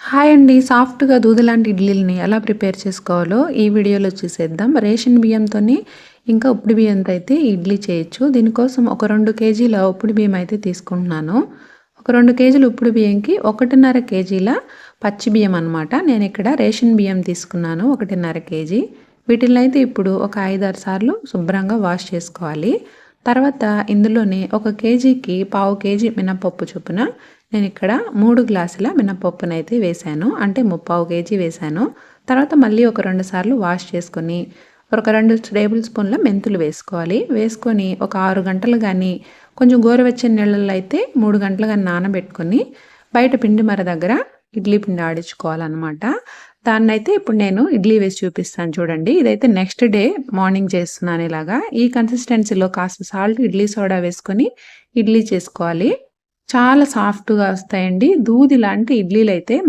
Hi అండి. సాఫ్ట్గా దూదలాంటి ఇడ్లీలని ఎలా ప్రిపేర్ చేసుకోవాలో ఈ వీడియోలో చూసేద్దాం. రేషన్ బియ్యంతో ఇంకా ఉప్పుడు బియ్యంతో అయితే ఇడ్లీ చేయొచ్చు. దీనికోసం ఒక రెండు కేజీల ఉప్పుడు బియ్యం అయితే తీసుకుంటున్నాను. ఒక రెండు కేజీల ఉప్పుడు బియ్యంకి ఒకటిన్నర కేజీల పచ్చి బియ్యం అనమాట నేను ఇక్కడ రేషన్ బియ్యం తీసుకున్నాను ఒకటిన్నర కేజీ. వీటిని అయితే ఇప్పుడు ఒక ఐదారు సార్లు శుభ్రంగా వాష్ చేసుకోవాలి. తర్వాత ఇందులోనే ఒక కేజీకి పావు కేజీ మినపప్పు చొప్పున నేను ఇక్కడ మూడు గ్లాసుల మినపప్పును అయితే వేశాను. అంటే ముప్పావు కేజీ వేశాను. తర్వాత మళ్ళీ ఒక రెండు సార్లు వాష్ చేసుకొని ఒక రెండు టేబుల్ స్పూన్ల మెంతులు వేసుకోవాలి. వేసుకొని ఒక ఆరు గంటలు కానీ కొంచెం గోరువెచ్చని నీళ్ళల్లో అయితే మూడు గంటలు కానీ నానబెట్టుకొని బయట పిండి మర దగ్గర ఇడ్లీ పిండి ఆడించుకోవాలన్నమాట. దాన్ని అయితే ఇప్పుడు నేను ఇడ్లీ వేసి చూపిస్తాను చూడండి. ఇదైతే నెక్స్ట్ డే మార్నింగ్ చేస్తున్నాను ఇలాగా. ఈ కన్సిస్టెన్సీలో కాస్త సాల్ట్ ఇడ్లీ సోడా వేసుకొని ఇడ్లీ చేసుకోవాలి. చాలా సాఫ్ట్గా వస్తాయండి. దూది లాంటి ఇడ్లీలు అయితే